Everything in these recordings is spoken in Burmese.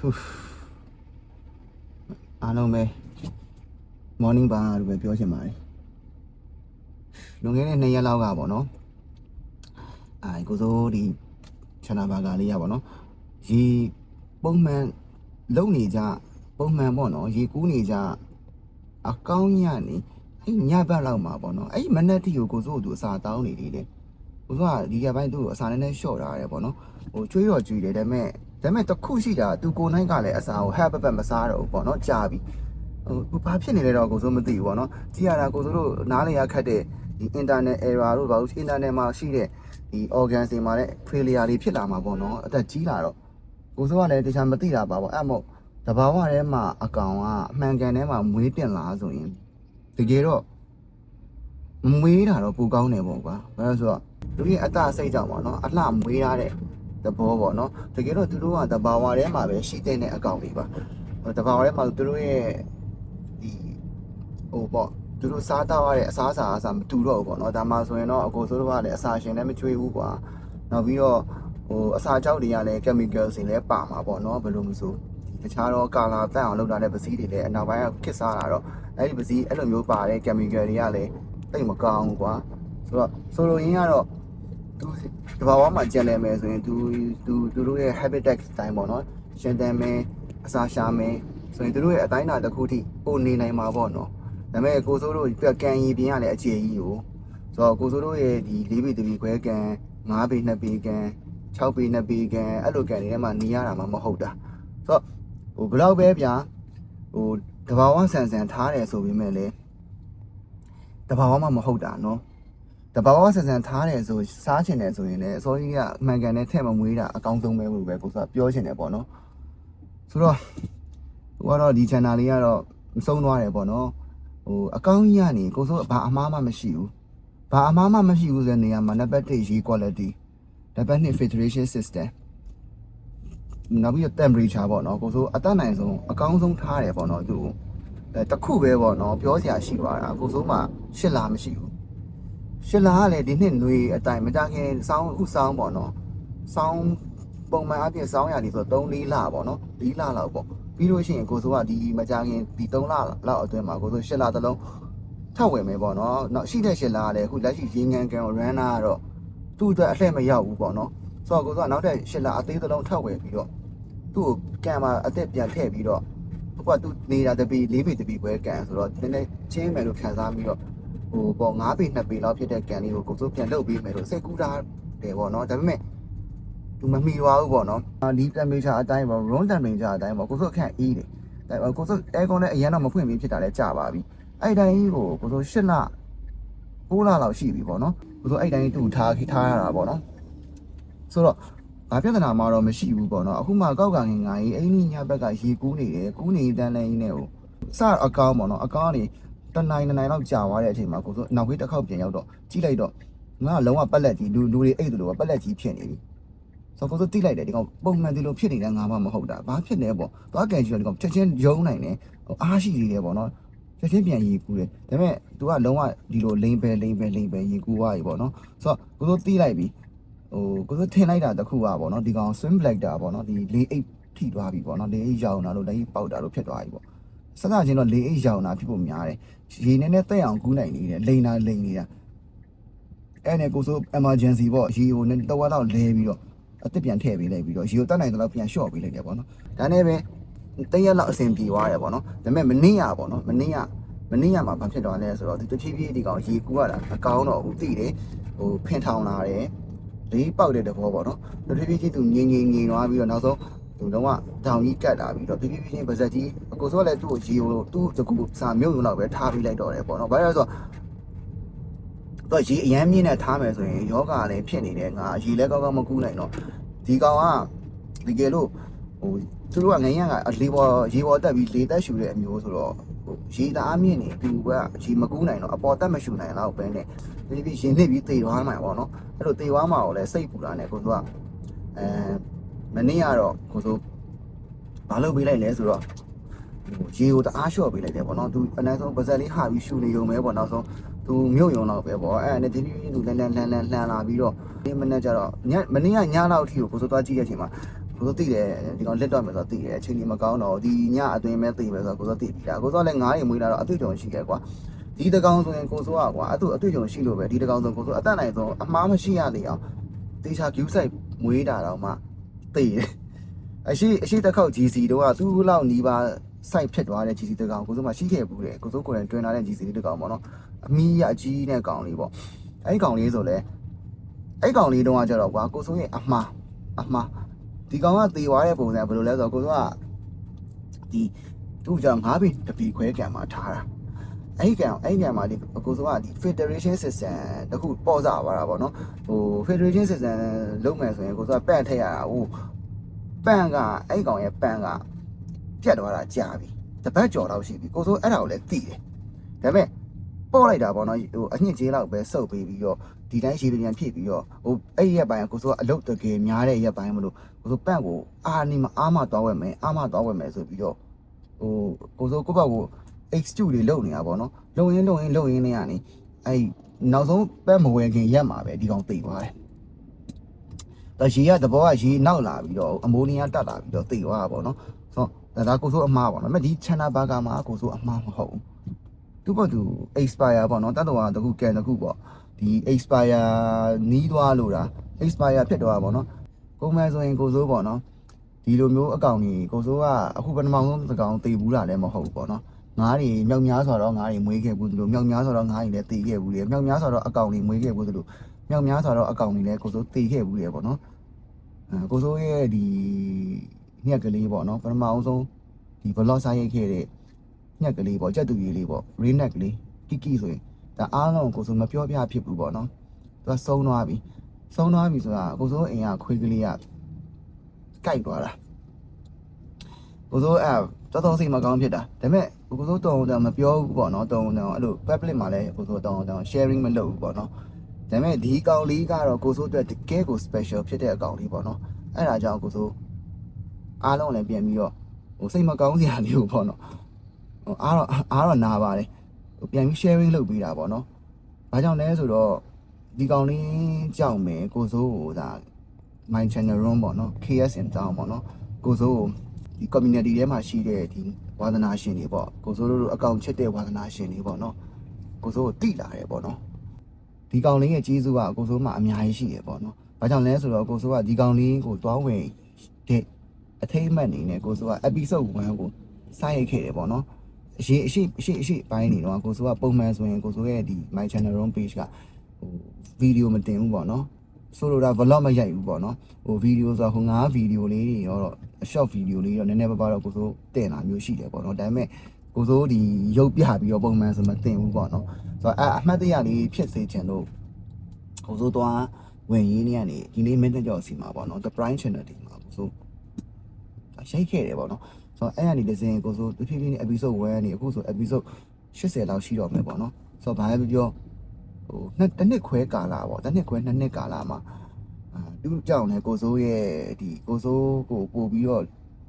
ဟူးအားလုံးပဲ morning bar လို့ပဲပြောချင်ပါတယ်လွန်ခဲ့တဲ့2ရက်လောက်ကပေါ့နော်အာကိုစိုးဒီချနာဘာဂါလေးရပေါ့နော်ရေပုံမှန်လုံနေကြပုံမှန်ပေါ့နော်ရေကူးနေကြအကောင်းညနေအဲ့ညဘက်လောက်မှာပေါ့နော်အဲ့မနက်တီကိုကိုစိုးကသူအစာတောင်းနေသေးတယ်ကိုစိုးကဒီကပိုင်းသူ့ကိုအစာနည်းနည်းလျှော့ထားရတယ်ပေါ့နော်ဟိုကျွေးတော့ကျွေးတယ်ဒါပေမဲ့ ဒါပေမဲ့တစ်ခုရှိတာသူကိုနိုင်ကလည်းအစာကိုဟက်ပက်ပက်မစားတော့ဘူးပေါ့နော်ကြာပြီဟိုဘာဖြစ်နေလဲတော့ကိုစိုးမသိဘူးပေါ့နော်ကြည့်ရတာကိုစိုးတို့နားလေရခတ်တဲ့ဒီ internet error တို့ဘာလို့ internet မှာရှိတဲ့ဒီ organ တွေမှာလည်း failure တွေဖြစ်လာမှာပေါ့နော်အသက်ကြီးလာတော့ကိုစိုးကလည်းတခြားမသိတာပါပေါ့အဲ့မို့တဘာဝထဲမှာအကောင်ကအမှန်ကန်ထဲမှာမွေးတင်လာဆိုရင်တကယ်တော့မမွေးတာတော့ပူကောင်းတယ်ပေါ့ကွာဘာလို့လဲဆိုတော့သူရဲ့အတစိတ်ကြောင့်ပေါ့နော်အလှမွေးရတဲ့ သဘောပေါ့နော်တကယ်တော့သူတို့ကတဘာဝထဲမှာပဲရှိတဲ့အကောင်တွေပါတဘာဝထဲမှာသူတို့ရဲ့ဒီဟိုပေါ့သူတို့စားတော့ရတဲ့အစားအစာအစားမတူတော့ဘူးပေါ့နော်ဒါမှဆိုရင်တော့အကိုစိုးတို့ကလည်းအစာရှင်လည်းမချွေးဘူးကွာနောက်ပြီးတော့ဟိုအစာကြောက်တွေကလည်း chemical တွေလည်းပါမှာပေါ့နော်ဘယ်လိုမဆိုတခြားတော့ကာလာတန့်အောင်လုပ်တာတဲ့ပစည်းတွေလည်းအနောက်ပိုင်းကခစ်စားတာတော့အဲ့ဒီပစည်းအဲ့လိုမျိုးပါတဲ့ chemical တွေကလည်းတိတ်မကောင်းဘူးကွာဆိုတော့ဆိုလိုရင်းကတော့သူ တဘာဝမှာကြံနေမယ်ဆိုရင်သူသူသူတို့ရဲ့ habitat တိုင်းပေါ့နော်ရှင်တန်မယ်အစာရှာမယ်ဆိုရင်သူတို့ရဲ့အတိုင်းအတာတစ်ခုထိပိုနေနိုင်မှာပေါ့နော်ဒါပေမဲ့ကိုစိုးတို့ပြကန်ရီပြင်းရတဲ့အခြေကြီးကိုဆိုတော့ကိုစိုးတို့ရဲ့ဒီ၄ပေတပေခွဲကန်၅ပေ၂ပေကန်6ပေ2ပေကန်အဲ့လိုကန်တွေထဲမှာနေရတာမှမဟုတ်တာဆိုတော့ဟိုဘယ်တော့ပဲဗျာဟိုတဘာဝဆန်ဆန်ထားတယ်ဆိုပေမဲ့လေတဘာဝမှမဟုတ်တာနော်တ ဘာဝဆန်ဆန်ထားတယ်ဆိုစားချင်တယ်ဆိုရင်လည်းအစောကြီးကအမှန်ကန်တဲ့ထဲ့မမွေးတာအကောင်းဆုံးပဲလို့ပဲကိုကပြောချင်တယ်ပေါ့နော်ဆိုတော့ဟိုကတော့ဒီ channel လေးကတော့မဆုံးသွားတယ်ပေါ့နော်ဟိုအကောင်းကြီးကနေကိုစိုးဘာအမားမှမရှိဘူးဘာအမားမှမရှိဘူးဆိုတဲ့နေရာမှာ number 1ရေး quality number 2 filtration system နောက်ပြီးတော့ temperature ပေါ့နော်ကိုစိုးအတတ်နိုင်ဆုံးအကောင်းဆုံးထားတယ်ပေါ့နော်သူ့ကိုအဲတစ်ခုပဲပေါ့နော်ပြောစရာရှိသွားတာကိုစိုးမှရှစ်လားမရှိဘူး ရှစ်လာကလည်းဒီနှစ်ຫນွေအတိုင်းမကြခင်စောင်းအခုစောင်းပေါ့နော်စောင်းပုံမှန်အပြင်စောင်းရတယ်ဆိုတော့3 4လပေါ့နော်4လလောက်ပေါ့ပြီးလို့ရှိရင်ကိုစိုးကဒီမကြခင်ဒီ3လလောက်အတွင်းမှာကိုစိုးရှစ်လာတစ်လုံးထပ်ဝင်မယ်ပေါ့နော်နောက်ရှိတဲ့ရှစ်လာကလည်းအခုလက်ရှိရေငန်းကန် runner ကတော့သူ့အတွက်အလှည့်မရောက်ဘူးပေါ့နော်ဆိုတော့ကိုစိုးကနောက်ထပ်ရှစ်လာအသေးတစ်လုံးထပ်ဝင်ပြီးတော့သူ့ကိုကန်မှာအသက်ပြန်ထည့်ပြီးတော့ဟိုကသူနေတာတပီ၄ပေတပီပွဲကန်ဆိုတော့နည်းနည်းချင်းမယ်လို့ခံစားပြီးတော့ ဟိုပေါ့9ပေ2ပေလောက်ဖြစ်တဲ့ကန်လေးကိုကိုစိုးပြန်လုပ်ပေးမယ်လို့စိတ်ကူးတာတယ်ပေါ့နော်ဒါပေမဲ့သူမမီသွားဘူးပေါ့နော်အာဒီ temperature အတိုင်းပေါ့ room temperature အတိုင်းပေါ့ကိုစိုးအခန့်အေးတယ်ဒါကိုစိုး aircon နဲ့အရင်တော့မဖွင့်ပြီးဖြစ်တာလဲကြာပါပြီအဲ့တိုင်းကိုကိုစိုး8လ9လလောက်ရှိပြီပေါ့နော်ကိုစိုးအဲ့တိုင်းတူထားခိထားရတာပေါ့နော်ဆိုတော့ဘာပြဿနာမှတော့မရှိဘူးပေါ့နော်အခုမှကောက်ကငင်ငါကြီးအဲ့ဒီညဘက်ကရေကူးနေတယ်ကူးနေတန်းလဲကြီးနဲ့ဟိုစအကောင်းပေါ့နော်အကောင်းကနေ တနိုင်တနိုင်လောက်ကြာသွားတဲ့အချိန်မှာကိုဆိုနောက်ခေးတစ်ခေါက်ပြန်ရောက်တော့ကြည့်လိုက်တော့ငါကလုံးဝပက်လက်ကြီးလူလူတွေအိတ်တူလို့ပက်လက်ကြီးဖြစ်နေပြီဆိုတော့ကိုဆိုတိလိုက်တယ်ဒီကောင်ပုံမှန်ဒီလိုဖြစ်နေတဲ့ငါမှမဟုတ်တာဘာဖြစ်လဲပေါ့သွားကန်ကြည့်တော့ဒီကောင်ချက်ချင်းယုံနိုင်တယ်အားရှိနေတယ်ပေါ့နော်ချက်ချင်းပြန်ရေကူးတယ်ဒါပေမဲ့ तू ကလုံးဝဒီလိုလိမ့်ပဲလိမ့်ပဲလိမ့်ပဲရေကူးသွားပြီပေါ့နော်ဆိုတော့ကိုဆိုတိလိုက်ပြီဟိုကိုဆိုထင်လိုက်တာတခုอ่ะပေါ့နော်ဒီကောင် swim black တာပေါ့နော်ဒီ၄အိတ်ထိသွားပြီပေါ့နော်၄အိတ်ရောင်တာလို့လက်ကြီးပေါက်တာလို့ဖြစ်သွားပြီပေါ့ စစချင်းတော့၄အိတ်ရောင်တာဖြစ်ဖို့များတယ်ရေနဲ့နဲ့တက်အောင်ကူးနိုင်နေတယ်လိန်တာလိန်နေတာအဲ့နဲ့ကိုဆို emergency ပေါ့ရေကိုနဲ့တဝက်လောက်လဲပြီးတော့အစ်စ်ပြန်ထည့်ပေးလိုက်ပြီးတော့ရေကိုတက်နိုင်တဲ့လောက်ပြန်လျှော့ပေးလိုက်တယ်ပေါ့နော်ဒါနဲ့ပဲတရက်လောက်အဆင်ပြေသွားတယ်ပေါ့နော်ဒါပေမဲ့မနေ့ရပေါ့နော်မနေ့ရမနေ့ရမှာဘာဖြစ်သွားလဲဆိုတော့ဒီတဖြည်းဖြည်းဒီကောင်ရေကူးရတာမကောင်းတော့ဘူးသိတယ်ဟိုဖင်ထောင်လာတယ်လေးပေါက်တဲ့တဘောပေါ့နော်တဖြည်းဖြည်းချင်းသူငြိမ်ငြိမ်ငြိမ်သွားပြီးတော့နောက်ဆုံး သူတော့တောင်ကြီးကတ်လာပြီးတော့ဖြည်းဖြည်းချင်းပါဇက်ကြီးအကိုဆိုလည်းသူ့ကိုရေကိုသူ့တကူစာမြို့ရုံလောက်ပဲထားပေးလိုက်တော့တယ်ပေါ့နော်ဘာလို့လဲဆိုတော့တော့ရေအရမ်းမြင့်နဲ့ထားမယ်ဆိုရင်ယောဂလည်းဖြစ်နေတယ်ငါရေလည်းကောင်းကောင်းမကူးနိုင်တော့ဒီကောင်ကဒီကယ်လို့ဟိုသူတို့ကငရင်ကအလေးပေါ်ရေပေါ်တက်ပြီးလေတက်ရှူတဲ့အမျိုးဆိုတော့ဟိုရေတအားမြင့်နေသူကရေမကူးနိုင်တော့အပေါ်တက်မရှူနိုင်တော့ပဲနဲ့ဒီပြီးရင်နစ်ပြီးသေသွားမှာပေါ့နော်အဲ့လိုသေသွားမှာကိုလည်းစိတ်ပူတာနဲ့ကိုသူကအဲ မနေ့ကတော့ကိုသူဘာလုပ်ပေးလိုက်လဲဆိုတော့ရေကိုတအားလျှော့ပေးလိုက်တယ်ပေါ့နော်သူအနည်းဆုံးပါဇက်လေးဟာပြီးရှူနေုံပဲပေါ့နောက်ဆုံးသူမြုပ်ယုံတော့ပဲပေါ့အဲ့နဲ့ဒီပြီးသူလန်လန်လန်လန်လှန်လာပြီးတော့ဒီမနေ့ကျတော့ညမနေ့ကညလောက်ထိကိုကိုစိုးသွားကြည့်တဲ့အချိန်မှာကိုစိုးသိတယ်ဒီကောင်လက်တော့မယ်ဆိုတော့သိတယ်အချိန်ကြီးမကောင်းတော့ဒီညအတွင်းမဲ့သိပဲဆိုတော့ကိုစိုးသိပြီလားကိုစိုးကလည်းငားရီမွေးလာတော့အတွေ့အကြုံရှိတယ်ကွာဒီတကောင်ဆိုရင်ကိုစိုးကကွာအတူအတွေ့အကြုံရှိလို့ပဲဒီတကောင်ဆိုကိုစိုးအသက်နိုင်ဆုံးအမှားမရှိရသေးအောင်တေချာ view site မွေးတာတော့မှ သိတယ်အရှိအရှိတစ်ခေါက် GC တော့ကသူ့လောက်နီးပါ site ဖြစ်သွားတဲ့ GC တကောင်ကိုစိုးမှရှိခဲ့ဘူးတယ်ကိုစိုးကိုယ်တိုင်တွင်လာတဲ့ GC လေးတကောင်ပေါ့နော်အမီးရအကြီးတဲ့ကောင်လေးပေါ့အဲ့ဒီကောင်လေးဆိုလဲအဲ့ကောင်လေးတုန်းကကြတော့ကွာကိုစိုးရဲ့အမှားအမှားဒီကောင်ကသေသွားတဲ့ပုံစံဘယ်လိုလဲဆိုတော့ကိုစိုးကဒီသူ့ကြောင့်ငါးပင်တပီခွဲကံမှာထားတာ အဲ့ဒီကံအဲ့ဒီကံမှာဒီကိုစိုးကဒီ federation system တခုပေါ်စားသွားတာပေါ့နော်ဟို federation system လုံးမယ်ဆိုရင်ကိုစိုးကပန့်ထည့်ရတာဟိုပန့်ကအဲ့ဒီကောင်ရဲ့ပန့်ကပြတ်သွားတာကြာပြီတပတ်ကျော်တော့ရှိပြီကိုစိုးအဲ့ဒါကိုလည်းသိတယ်ဒါပေမဲ့ပေါ်လိုက်တာပေါ့နော်ဟိုအညစ်ကြေးလောက်ပဲစုပ်ပေးပြီးတော့ဒီတိုင်းရှိပြန်ဖြစ်ပြီးတော့ဟိုအဲ့ဒီရက်ပိုင်းကကိုစိုးကအလုတ်တကယ်များတဲ့ရက်ပိုင်းမလို့ကိုစိုးပန့်ကိုအာနေမအားမသွားဝက်မယ်အားမသွားဝက်မယ်ဆိုပြီးတော့ဟိုကိုစိုးကိုယ့်ဘက်ကို X2 တွေလုံနေတာပေါ့နော်လုံရင်းလုံရင်းလုံရင်းနေရနေအဲ့နောက်ဆုံးပန့်မဝယ်ခင်ရက်မှာပဲဒီကောင်တိတ်သွားတယ်ဒါရေကတဘောကရေနောက်လာပြီးတော့အမိုးနီးယားတက်လာပြီးတော့တိတ်သွားတာပေါ့နော်ဆိုတော့ဒါကိုစိုးအမှားပေါ့နော်ဒါပေမဲ့ဒီချန်နာဘာကာမှာကိုစိုးအမှားမဟုတ်ဘူးသူ့ဘက်သူ expire ပေါ့နော်တတ်တော်ကတခုကန်တခုပေါ့ဒီ expire နီးသွားလို့တာ expire ဖြစ်သွားတာပေါ့နော်ပုံမှန်ဆိုရင်ကိုစိုးပေါ့နော်ဒီလိုမျိုးအကောင့်ကြီးကိုစိုးကအခုပထမဆုံးသကောင်တေဘူးတာလည်းမဟုတ်ဘူးပေါ့နော် ငားတွေမြောက်များဆိုတော့ငားတွေမွေးခဲ့ဘူးသူတို့မြောက်များဆိုတော့ငားတွေလည်းတေခဲ့ဘူးတယ်မြောက်များဆိုတော့အကောင့်တွေမွေးခဲ့ဘူးသူတို့မြောက်များဆိုတော့အကောင့်တွေလည်းကိုစိုးတေခဲ့ဘူးတယ်ပေါ့နော်အဲကိုစိုးရဲ့ဒီညက်ကလေးပေါ့နော်ပထမဆုံးဒီ vlog စားရိုက်ခဲ့တဲ့ညက်ကလေးပေါ့ကြက်တူကြီးလေးပေါ့ rain neck လေးကီကီဆိုရင်ဒါအားလုံးကိုစိုးမပြောပြဖြစ်ဘူးပေါ့နော်သူကစုံသွားပြီစုံသွားပြီဆိုတာကိုစိုးအိမ်ကခွေးကလေးကကြိုက်သွားတာကိုစိုးအဲ့ တော်တော်စိတ်မကောင်းဖြစ်တာဒါပေမဲ့ကိုစိုးတော်တော်မပြောဘူးပေါ့နော်တော်တော်အဲ့လို public မှာလည်းကိုစိုးတော်တော် sharing မလုပ်ဘူးပေါ့နော်ဒါပေမဲ့ဒီကောင်လေးကတော့ကိုစိုးအတွက်တကယ်ကို special ဖြစ်တဲ့အကောင်လေးပေါ့နော်အဲ့ဒါကြောင့်ကိုစိုးအားလုံးလည်းပြန်ပြီးတော့ဟိုစိတ်မကောင်းစရာလေးကိုပေါ့နော်ဟိုအားတော့အားတော့နာပါတယ်ဟိုပြန်ပြီး sharing လုပ်ပေးတာပေါ့နော်ဘာကြောင့်လဲဆိုတော့ဒီကောင်လေးကြောက်မယ်ကိုစိုးကိုဒါ my channel room ပေါ့နော် KSN တောင်းပေါ့နော်ကိုစိုးကို ဒီ community ထဲမှာရှိတဲ့ဒီဝါသနာရှင်တွေပေါ့ကိုစိုးတို့အကောင့်ချစ်တဲ့ဝါသနာရှင်တွေပေါ့နော်ကိုစိုးကိုတိလာတယ်ပေါ့နော်ဒီကောင်လေးရဲ့ကြီးစုကကိုစိုးမှအများကြီးရှိတယ်ပေါ့နော်ဘာကြောင့်လဲဆိုတော့ကိုစိုးကဒီကောင်လေးကိုတွားဝင်တဲ့အထိတ်အမှတ်အနေနဲ့ကိုစိုးက episode 1ကိုစရိုက်ခဲ့တယ်ပေါ့နော်အရှိအရှိအရှိအရှိပိုင်းနေတော့ကိုစိုးကပုံမှန်ဆိုရင်ကိုစိုးရဲ့ဒီ my channel room page ကဟိုဗီဒီယိုမတင်ဘူးပေါ့နော် ဆိုလိုတာ vlog မရိုက်ဘူးပေါ့နော်ဟိုဗီဒီယိုဆိုတော့ဟိုငါးဗီဒီယိုလေးတွေရောတော့ short ဗီဒီယိုလေးတော့နည်းနည်းပါးပါးတော့ကိုစိုးတင်လာမျိုးရှိတယ်ပေါ့နော်ဒါပေမဲ့ကိုစိုးဒီရုပ်ပြပြီးတော့ပုံမှန်ဆိုမတင်ဘူးပေါ့နော်ဆိုတော့အအမှတ်တရလေးဖြစ်စေချင်လို့ကိုစိုးသွားဝင်ရင်းနေကနေဒီနေ့ minute ကြော်စီမှာပေါ့နော် the prime channel ဒီမှာကိုစိုးရိုက်ခဲ့တယ်ပေါ့နော်ဆိုတော့အဲ့ကနေဒီဇင်ကိုစိုးတဖြည်းဖြည်းနဲ့ episode 1နေအခုဆို episode 80လောက်ရှိတော့မယ်ပေါ့နော်ဆိုတော့ဘာပဲပြော ဟိုနှစ်တစ်နှစ်ခွဲကာလာပေါ့တစ်နှစ်ခွဲနှစ်နှစ်ကာလာမှာအာသူ့ကြောင့်လည်းကိုစိုးရဲ့ဒီကိုစိုးကိုပို့ပြီးတော့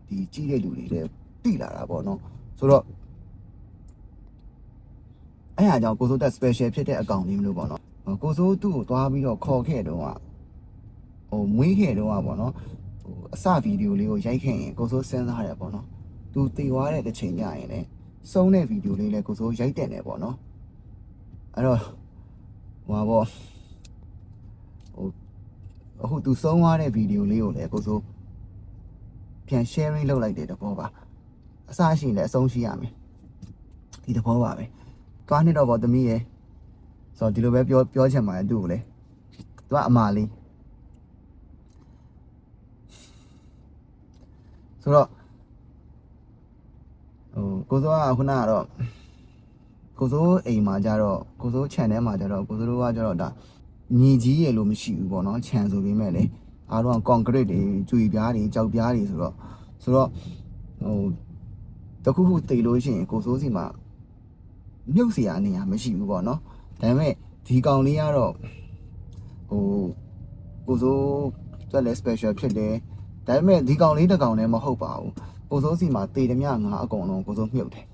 ဒီကြီးတဲ့လူတွေလည်းတိလာတာပေါ့နော်ဆိုတော့အဲ့အားကြောင့်ကိုစိုးတက် special ဖြစ်တဲ့အကောင့်လေးမျိုးပေါ့နော်ကိုစိုးသူ့ကိုသွားပြီးတော့ခေါ်ခဲ့တော့ကဟိုမွေးခဲ့တော့ကပေါ့နော်ဟိုအစဗီဒီယိုလေးကိုရိုက်ခဲ့ရင်ကိုစိုးစဉ်းစားရတယ်ပေါ့နော်သူတည်သွားတဲ့တစ်ချိန်ကျရင်လည်းစုံတဲ့ဗီဒီယိုလေးလည်းကိုစိုးရိုက်တယ်နေပေါ့နော်အဲ့တော့ ဟိုပါပေါ့အခုသူဆုံးသွားတဲ့ဗီဒီယိုလေးကိုလည်းကိုစိုးပြန် sharing လုပ်လိုက်တဲ့တဘောပါအစားရှိရင်လည်းအဆုံးရှိရမယ်ဒီတဘောပါပဲတွားနေတော့ဗောသမီးရယ်ဆိုတော့ဒီလိုပဲပြောပြောချင်ပါတယ်သူ့ကိုလေသူကအမာလေးဆိုတော့ဟိုကိုစိုးကခုနကတော့ ကိုစိုးအိမ်မှာကြတော့ကိုစိုး channel မှာကြတော့ကိုစိုးတို့ကကြတော့ဒါ မြေကြီးရယ်လို့မရှိဘူးပေါ့နော်ခြံဆိုပေမဲ့လေအားလုံးက concrete တွေကျွေပြားတွေကြောက်ပြားတွေဆိုတော့ဆိုတော့ဟိုတခုခုတည်လို့ရှိရင်ကိုစိုးစီမှာမြုပ်เสียအနေရမရှိဘူးပေါ့နော်ဒါပေမဲ့ဒီကောင်လေးကတော့ဟိုကိုစိုးတက်လဲ special ဖြစ်တယ်ဒါပေမဲ့ဒီကောင်လေးတစ်ကောင်လည်းမဟုတ်ပါဘူးကိုစိုးစီမှာတည်တယ်မြငါအကုန်လုံးကိုစိုးမြုပ်တယ်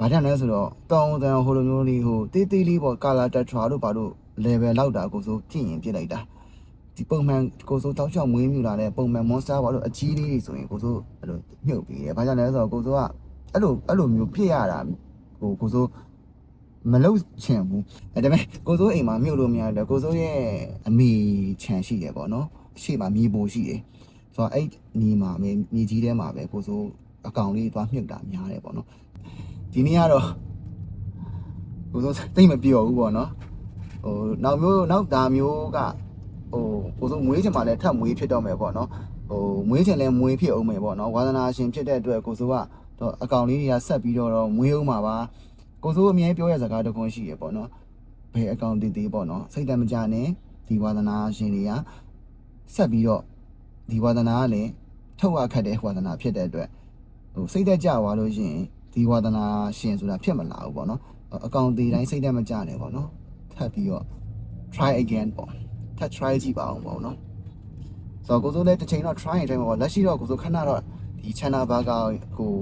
ဘာကြောင့်လဲဆိုတော့တောင်းတန်ဟိုလိုမျိုးလေးဟိုတေးသေးလေးပေါ့ကာလာတက်ထရာတို့ဘာတို့ level လောက်တာကိုဆိုကြည့်ရင်ပြစ်လိုက်တာဒီဒီပုံမှန်ကိုစိုးတောက်ချောက်မွေးမြူလာတဲ့ပုံမှန် monster ဘာလို့အကြီးလေးတွေဆိုရင်ကိုစိုးအဲ့လိုမြုပ်ပြီးတယ်ဘာကြောင့်လဲဆိုတော့ကိုစိုးကအဲ့လိုအဲ့လိုမျိုးဖြစ်ရတာဟိုကိုစိုးမလုတ်ချင်ဘူးအဲ့ဒါပေမဲ့ကိုစိုးအိမ်မှာမြုပ်လို့မရတော့ကိုစိုးရဲ့အမိခြံရှိတယ်ပေါ့နော်အရှိမမြေပိုရှိတယ်ဆိုတော့အဲ့ညီမှာမြေမြေကြီးထဲမှာပဲကိုစိုးအကောင်လေးသွားမြုပ်တာများတယ်ပေါ့နော် ဒီနေ့ကတော့ကိုစိုးသိမ့်မပြောဘူးပေါ့နော်ဟိုနောက်မျိုးနောက်ဒါမျိုးကဟိုကိုစိုးမွေးချင်မှလည်းထပ်မွေးဖြစ်တော့မယ်ပေါ့နော်ဟိုမွေးချင်လည်းမွေးဖြစ်အောင်မယ်ပေါ့နော်ဝါသနာရှင်ဖြစ်တဲ့အတွက်ကိုစိုးကတော့အကောင်လေးတွေကဆက်ပြီးတော့မွေးအောင်ပါပါကိုစိုးအမြဲပြောရစကားတစ်ခုရှိရပေါ့နော်ဘယ်အကောင်တည်တည်ပေါ့နော်စိတ်တမကြနဲ့ဒီဝါသနာရှင်တွေကဆက်ပြီးတော့ဒီဝါသနာကလည်းထုတ်ရခတ်တဲ့ဝါသနာဖြစ်တဲ့အတွက်ဟိုစိတ်သက်ကြသွားလို့ရှိရင် ဒီဝါသနာရှင်ဆိုတာဖြစ်မလာဘူးပေါ့နော်အကောင်တည်တိုင်းစိတ်တမကြနဲ့ပေါ့နော်ထပ်ပြီးတော့ try again ပေါ့ထပ် try ကြည့်ပါအောင်ပေါ့နော်ဆိုတော့ကိုစိုးလည်းတစ်ချိန်တော့ try ရင် try မှာပေါ့လက်ရှိတော့ကိုစိုးခဏတော့ဒီ channel burger ကို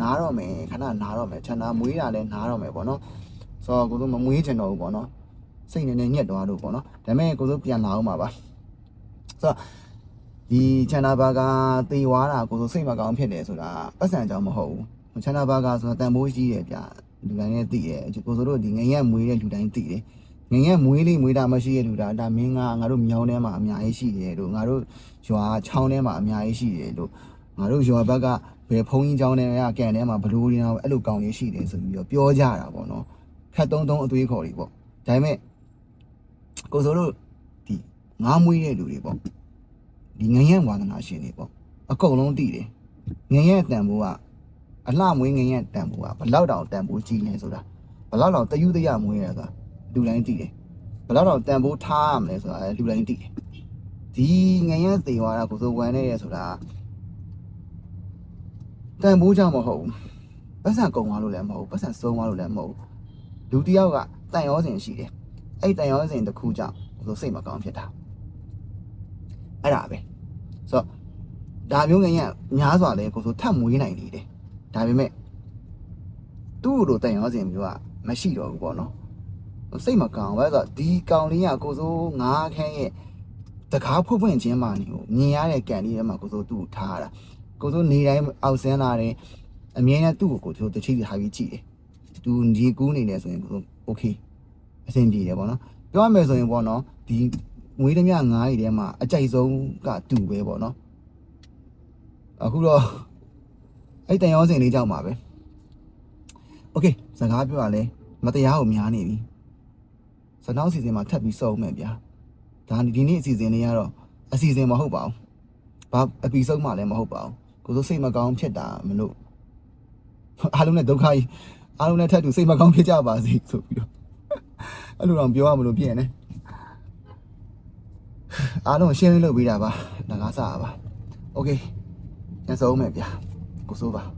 နားတော့မယ်ခဏနားတော့မယ် channel မွေးတာလည်းနားတော့မယ်ပေါ့နော်ဆိုတော့ကိုစိုးမမွေးချင်တော့ဘူးပေါ့နော်စိတ်နည်းနည်းညက်သွားလို့ပေါ့နော်ဒါပေမဲ့ကိုစိုးပြန်လာအောင်ပါပါဆိုတော့ဒီ channel burger တေဝါတာကိုစိုးစိတ်မကောင်းဖြစ်တယ်ဆိုတာပတ်စံကြောင့်မဟုတ်ဘူး channel burger ဆိုတာတန်ဖိုးကြီးတယ်ဗျလူတိုင်းလည်းသိတယ်ကိုစိုးတို့ဒီငရက်မွေးတဲ့လူတိုင်းသိတယ်ငငယ်မွေးလေးမွေးတာမရှိရလူတာဒါမင်းကငါတို့မြောင်းထဲမှာအများကြီးရှိတယ်လို့ငါတို့ရွာချောင်းထဲမှာအများကြီးရှိတယ်လို့ငါတို့ရွာဘက်ကဘယ်ဖုံးကြီးချောင်းထဲကကန်ထဲမှာဘလူးတွေတော့အဲ့လိုကောင်းလေးရှိတယ်ဆိုပြီးတော့ပြောကြတာပေါ့နော်ခက်တုံးတုံးအသွေးခေါ်တွေပေါ့ဒါပေမဲ့ကိုစိုးတို့ဒီငါးမွေးတဲ့လူတွေပေါ့ဒီငငယ်ဝါသနာရှင်တွေပေါ့အကုန်လုံးတည်တယ်ငငယ်တန်ဖိုးက အလှမွေးငငယ်တန်ဖိုးကဘလောက်တောင်တန်ဖိုးကြီးလဲဆိုတာဘလောက်တောင်တယူတရမွေးရဆိုတာလူတိုင်းသိတယ်ဘယ်တော့တော့တန်ဖိုးထားရမလဲဆိုတာလူတိုင်းသိတယ်ဒီငရမ်းသေးသွားတာကိုစိုးဝမ်းနေရဆိုတာတန်ဖိုးကြောင့်မဟုတ်ဘူးပတ်စံကုံသွားလို့လည်းမဟုတ်ဘူးပတ်စံဆုံးသွားလို့လည်းမဟုတ်ဘူးလူတစ်ယောက်ကတန်ရောစင်ရှိတယ်အဲ့တန်ရောစင်တစ်ခုကြောင့်ကိုစိုးစိတ်မကောင်းဖြစ်တာအဲ့ဒါပဲဆိုတော့ဒါမျိုးငရမ်းများစွာလဲကိုစိုးထပ်မွေးနိုင်နေတယ် ဒါပေမဲ့သူ့လိုတန်ရောစင်မျိုးကမရှိတော့ဘူးပေါ့နော်စိတ်မကောင်းဘာလို့ဆိုဒီကောင်လေးကကိုစိုးငါးခန်းရဲ့တကားဖွင့်ဖွင့်ချင်းမှနေကိုမြင်ရတဲ့ကန်လေးထဲမှာကိုစိုးသူ့ကိုထားရတာကိုစိုးနေတိုင်းအောက်ဆင်းလာတယ်အမြဲတမ်းသူ့ကိုကိုစိုးတချိထားပြီးကြည့်တယ်သူညီကူးနေတယ်ဆိုရင်ကိုစိုး okay အဆင်ပြေတယ်ပေါ့နော်ပြောရမယ်ဆိုရင်ပေါ့နော်ဒီငွေသမျှငားတွေထဲမှာအကြိုက်ဆုံးကသူ့ပဲပေါ့နော်အခုတော့ အဲ့တန်ရောစင်လေးကြောက်ပါပဲโอเคစကားပြောရလဲမတရားကိုများနေပြီ စနောက်အစီအစဉ်မှာထပ်ပြီးစုံမယ်ဗျာဒါဒီနေ့အစီအစဉ်လေးကတော့အစီအစဉ်မဟုတ်ပါဘူးဘာအပီဆုံးမှလည်းမဟုတ်ပါဘူးကိုစိုးစိတ်မကောင်းဖြစ်တာမလို့အားလုံးနဲ့ဒုက္ခကြီးအားလုံးနဲ့ထပ်တူစိတ်မကောင်းဖြစ်ကြပါစေဆိုပြီးတော့အဲ့လိုတော့ပြောရမလို့ပြင်နေအားလုံးရှင်းလင်းလုပ်ပေးတာပါဒါကစားပါโอเคညစုံမယ်ဗျာ ကိုစိုးပါ